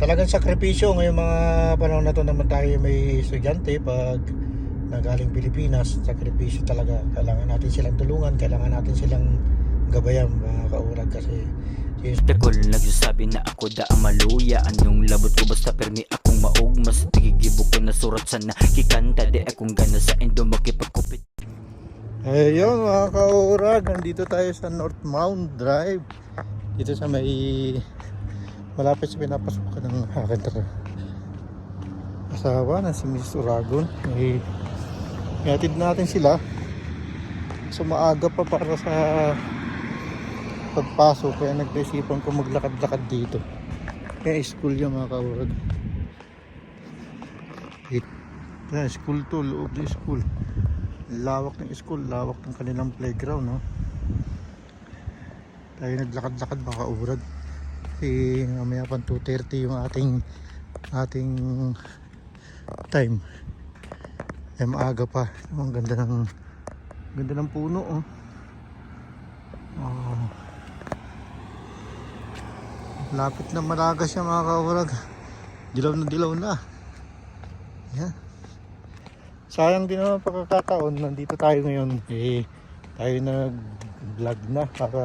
talagang sakripisyo ngayong mga panahon na to naman tayo may estudyante pag nagaling Pilipinas. Sakripisyo talaga. Kailangan natin silang tulungan. Kailangan natin silang gabayan mga kaurag kasi si Dakol nagsasabi na ako da maluya. Anong labot ko? Basta permi akong maog. Mas tigigibo ko na surat sa nakikanta. Di akong gana sa endo makipagkupit. Ayun mga kaurag, nandito tayo sa North Mount Drive. Dito sa may malapit sa pinapasukan ng aking asawa na si Mrs. Uragon. Eh, ihatid natin sila. So maaga pa para sa pagpasok kaya nagkaisipan ko maglakad-lakad dito. Kaya school yan mga kaurag. Yeah, school to, loob ng school lawak ng school, lawak ng kanilang playground, no? Tayo naglakad-lakad baka urad. Kasi mamaya pang 2.30 yung ating ating time. Ay maaga pa. Ang ganda ng ganda ng puno, oh. Oh. Lapit na malaga siya mga kaurag. Dilaw na dilaw na. Yan sayang din naman pagkakataon nandito tayo ngayon eh tayo nag vlog na para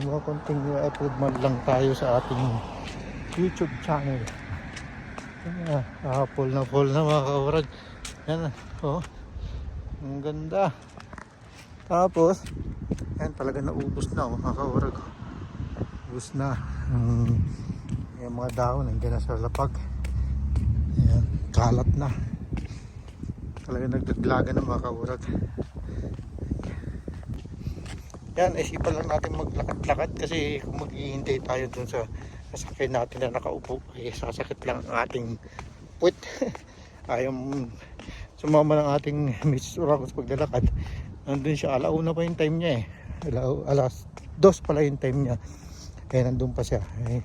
mga konting upload man lang tayo sa ating youtube channel. Na ah, full na full na mga kaurag. Yan na oh. Ang ganda. Tapos yan talaga naubos na oh, mga kaurag. Ubos na. Um, yung mga dahon nandiyan na sa lapag. Yan kalat na. Talaga nagdaglaga ng mga kaurag yan isipan lang natin maglakad-lakad kasi kung maghihintay tayo dun sa sasakyan natin na nakaupo eh sasakit lang ang ating puwit ayaw sumama ng ating Mrs. Uragos paglalakad. Nandun siya alauna pa yung time niya eh. Ala, alas dos pala yung time niya. Kaya nandun pa siya eh,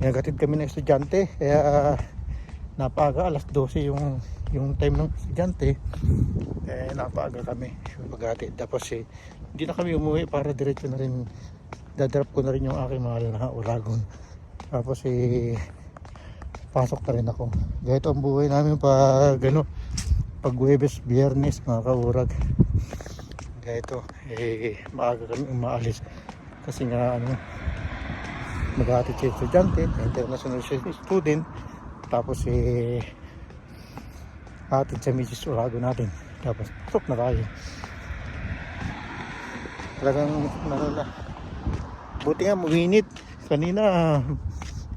nagatid kami ng estudyante kaya napaga alas 12 yung yung time ng estudyante eh napaga kami. Paghatid tapos eh, hindi na kami umuwi para diretso na rin. Dadrop ko na rin yung aking mahal na uragon tapos eh pasok na rin ako. Ganito ang buhay namin pag ano pag Huwebes, Biyernes mga kaurag. Ganito eh maaga kami umaalis. Kasi nga ano maghatid sa estudyante international student. Tapos eh sa Mrs. Urago natin. Tapos pasok na tayo. Talagang ano na. Buti nga uminit. Kanina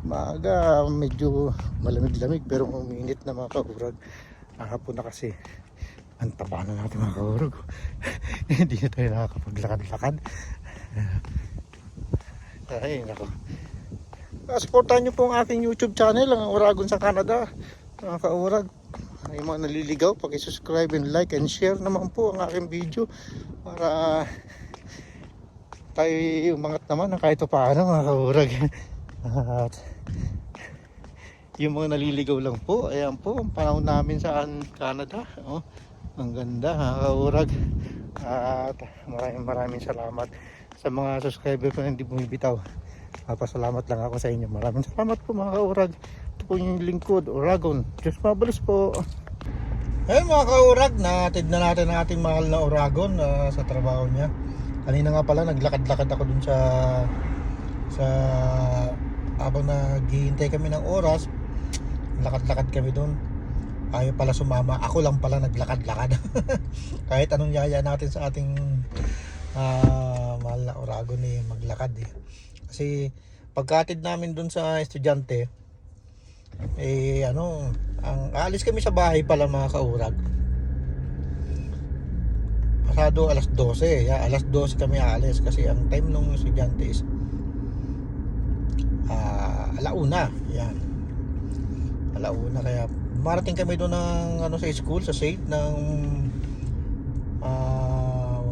maaga medyo malamig-lamig pero uminit na mga kaurag. Hapon na kasi ang taba na natin mga kaurag. Hindi na tayo nakakapaglakad-lakad. Ay nako. Supportahan nyo po ang aking YouTube channel, ang Uragon sa Canada. Mga kaurag, yung mga naliligaw, pag-subscribe and like and share naman po ang aking video para tayo umangat naman ng kahit pa paano mga kaurag. At yung mga naliligaw lang po, ayan po, ang panahon namin sa Canada. Oh, ang ganda mga kaurag. At maraming maraming salamat sa mga subscriber ko na hindi bumibitaw. Papasalamat lang ako sa inyo. Maraming salamat po mga kaurag. Po yung lingkod, Oragon. Diyos mabalis po. Hey mga kaurag, natid na natin ang ating mahal na Oragon ah, sa trabaho niya. Kanina nga pala naglakad-lakad ako dun sa sa habang naghihintay kami ng oras, lakad-lakad kami dun. Ayaw pala sumama. Ako lang pala naglakad-lakad. Kahit anong yaya natin sa ating ah, mahal na Oragon eh, maglakad eh. Kasi pagkatid namin dun sa estudyante, eh ano, ang aalis kami sa bahay pala mga kaurag. Pasado alas 12, ya, alas 12 kami aalis kasi ang time nung estudyante is ah, alauna, yan. Alauna kaya marating kami doon ng ano sa school sa Saint ng ah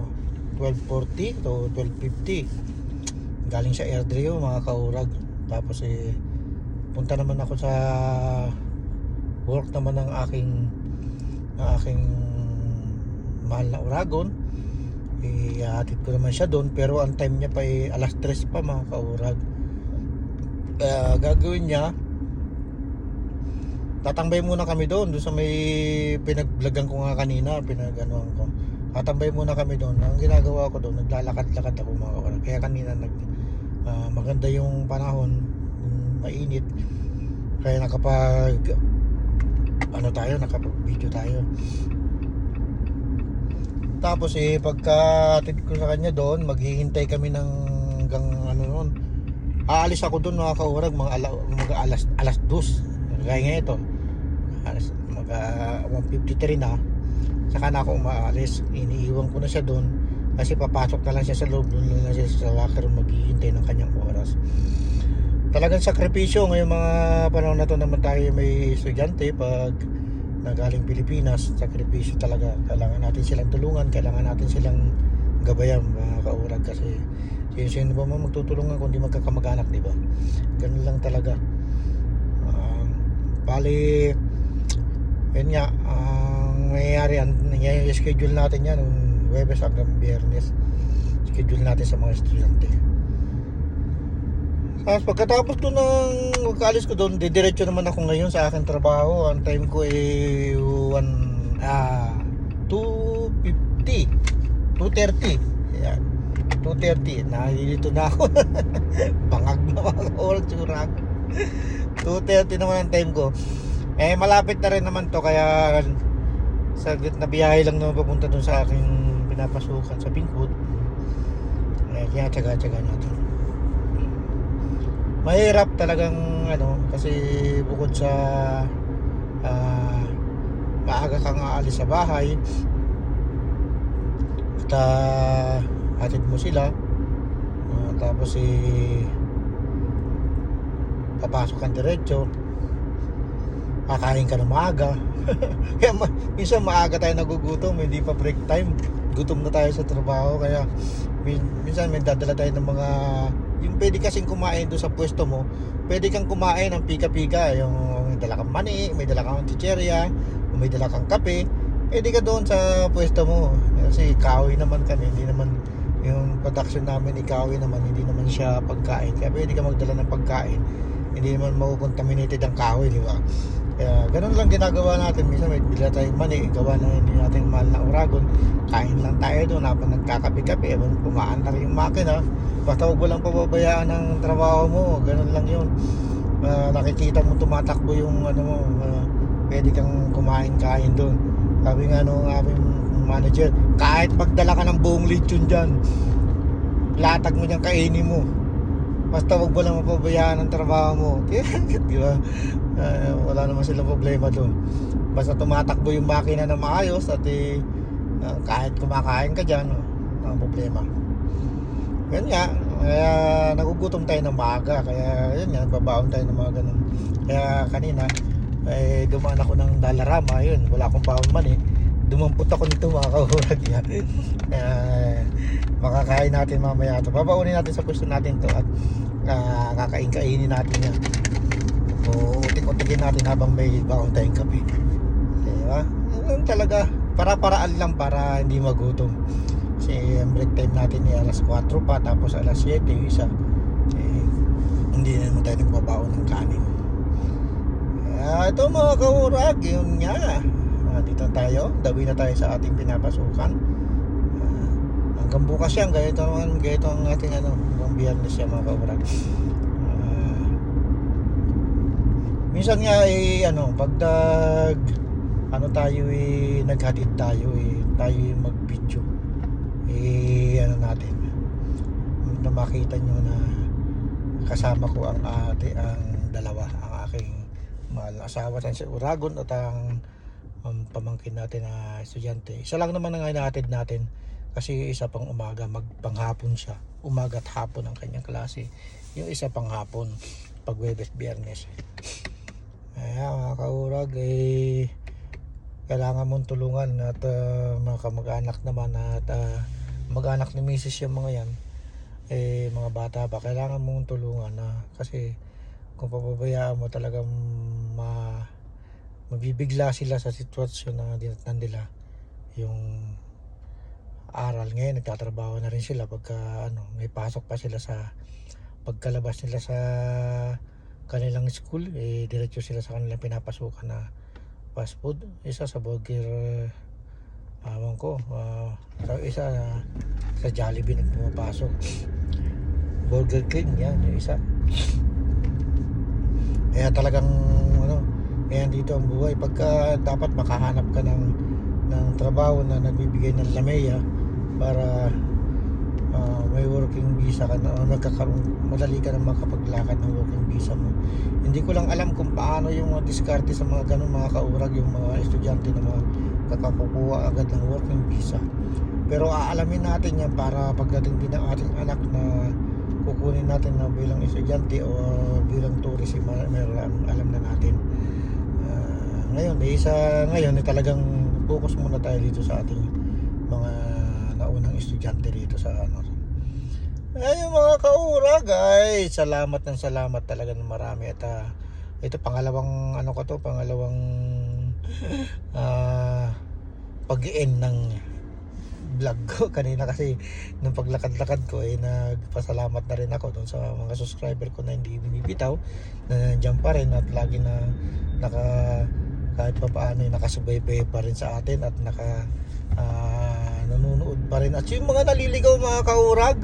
12:40 to 12:50 galing sa Airdrie mga kaurag tapos eh punta naman ako sa work naman ng aking ng aking mahal na Uragon eh hatid ko naman siya doon pero ang time niya pa eh alas 3 pa mga kaurag kaya gagawin niya tatambay muna kami doon doon sa may pinaglagan ko nga kanina pinaganuhan ko. Tatambay muna kami doon. Ang ginagawa ko doon naglalakad-lakad ako mga kawalag kaya kanina nag ah, maganda yung panahon mainit. Kaya nakapag ano tayo nakapag video tayo. Tapos eh pagka atid ko sa kanya doon maghihintay kami ng hanggang ano noon. Aalis ako doon mga kaurag mga, ala, mga alas alas 2 gaya nga ito. Alas mag ah, 153 na. Saka na ako umaalis. Iniiwan ko na siya doon. Kasi papasok na lang siya sa loob. Doon na siya sa locker maghihintay ng kanyang oras talagang sakripisyo ngayong mga panahon na to naman tayo may estudyante pag nagaling Pilipinas. Sakripisyo talaga. Kailangan natin silang tulungan kailangan natin silang gabayan mga kaurag. Kasi sino ba man magtutulungan kung di magkakamag-anak di ba? Ganun lang talaga. Um, bali yun nga ang nangyayari ang schedule natin yan nung Webes hanggang Biyernes. Schedule natin sa mga estudyante tapos pagkatapos doon ng magkaalis ko doon, didiretso naman ako ngayon sa aking trabaho. Ang time ko eh one, ah, 2.50, 2.30. Yan, 2.30. Nalilito na ako. Bangag na oras tsura ako. 2.30 naman ang time ko. Eh, malapit na rin naman to kaya saglit na biyahe lang naman papunta doon sa aking pinapasukan sa Pinkwood. Eh, kaya tsaga-tsaga natin mahirap talagang ano kasi bukod sa ah, maaga kang aalis sa bahay at ah, hatid mo sila Ah, tapos eh papasok kang diretso kakain ka na maaga. Kaya ma- minsan maaga tayo nagugutom hindi pa break time. Gutom na tayo sa trabaho kaya minsan may dadala tayo ng mga yung pwede kasing kumain doon sa pwesto mo pwede kang kumain ng pika-pika yung may dala kang mani may dala kang chicherya may dala kang kape pwede ka doon sa pwesto mo. Kasi kahoy naman kami hindi naman yung production namin ikawi naman hindi naman siya pagkain. Kaya pwede ka magdala ng pagkain hindi naman maukontaminated ang kahoy di ba kaya ganun lang ginagawa natin. Minsan may bila tayong mani gawa na hindi natin mahal na uragon. Kain lang tayo doon. Habang nagkakape-kape habang pumaan lang yung makina. Basta huwag mo lang pababayaan ng trabaho mo. Ganun lang yun. Ah, nakikita mo tumatakbo yung ano mo ah, pwede kang kumain-kain doon. Sabi nga nung aming manager kahit magdala ka ng buong lechon dyan latag mo dyan kainin mo basta wag mo lang mapabayaan ang trabaho mo. Di ba? Ah, wala naman silang problema doon. Basta tumatakbo yung makina na maayos at eh, ah, kahit kumakain ka dyan ang problema. Yan nga kaya nagugutom tayo ng maaga. Kaya yun nga babaon tayo ng mga ganun. Kaya kanina eh dumaan ako ng Dalarama. Yun wala akong baon man eh dumampot ako nito mga kahurag yan. Eh, makakain natin mamaya ito babaunin natin sa pwesto natin to at uh, kakain-kainin natin yan. O utik-utikin natin habang may baon tayong kape. Diba? Yun talaga. Para-paraan lang para hindi magutom. Kasi ang break time natin ay alas 4 pa tapos alas 7 yung isa. Eh, hindi na naman tayo nagbabaon ng kanin. Ah, ito mga kaurag yun nga Ah, dito tayo. Dawi na tayo sa ating pinapasukan. Ah, hanggang bukas yan. Ganito ganito ang ating ano hanggang biyernes yan mga kaurag Ah, minsan nga eh ano pagdag ano tayo eh naghatid tayo eh tayo eh mag-video. Eh ano natin na makita nyo na kasama ko ang ate ang dalawa ang aking mahal na asawa sa Uragon at ang um, pamangkin natin na estudyante. Isa lang naman ang hinahatid natin kasi isa pang umaga magpanghapon siya. Umaga at hapon ang kanyang klase. Yung isa pang hapon pag Webes Biyernes. Kaya mga kaurag eh kailangan mong tulungan at uh, mga kamag-anak naman at uh, mag-anak ni misis yung mga yan. Eh mga bata pa kailangan mong tulungan na kasi kung papabayaan mo talagang ma mabibigla sila sa sitwasyon na dinatnan nila yung aral ngayon nagtatrabaho na rin sila pagka ano may pasok pa sila sa pagkalabas nila sa kanilang school, eh, diretso sila sa kanilang pinapasukan na fast food. Isa sa burger, uh, ko, ah, sa isa ah, sa Jollibee na pumapasok. Burger King, yan, yung isa. Kaya talagang, kaya dito ang buhay. Pagka dapat makahanap ka ng, ng trabaho na nagbibigay ng lameya para ah, may working visa ka na o nagkakaroon madali ka na makapaglakad ng working visa mo. Hindi ko lang alam kung paano yung diskarte sa mga ganun mga kaurag yung mga estudyante na mga kakakukuha agad ng working visa. Pero aalamin natin yan para pagdating din ng ating anak na kukunin natin na bilang estudyante o bilang tourist eh, meron alam, na natin. Ah, ngayon eh, sa ngayon eh, talagang focus muna tayo dito sa ating mga naunang estudyante dito sa ano. Ayun mga kaura guys, salamat ng salamat talaga ng marami. At ah, ito pangalawang ano ko to, pangalawang ah pag-end ng vlog ko. Kanina kasi nung paglakad-lakad ko ay nagpasalamat na rin ako doon sa mga subscriber ko na hindi binibitaw na nandiyan pa rin at lagi na naka kahit pa paano ay nakasubaybay pa rin sa atin at naka ah, nanonood pa rin. At yung mga naliligaw mga kaurag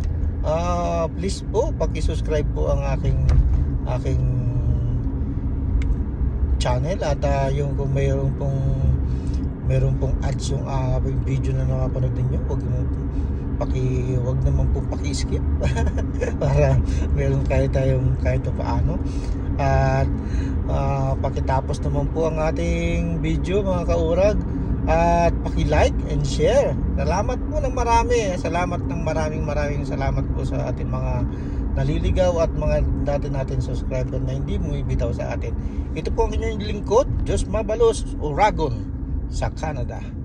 ah please po paki-subscribe po ang aking aking channel. At ah, yung kung mayroon pong meron pong ads yung uh, video na nakapanood ninyo wag mo paki wag naman pong paki-skip para meron kahit tayong kahit pa paano at ah, pakitapos naman po ang ating video mga kaurag at paki-like and share. Salamat po ng marami. Salamat ng maraming maraming salamat po sa ating mga naliligaw at mga dati natin subscriber na hindi bumibitaw sa atin. Ito po ang inyong lingkod Diyos Mabalos Oragon sa Canada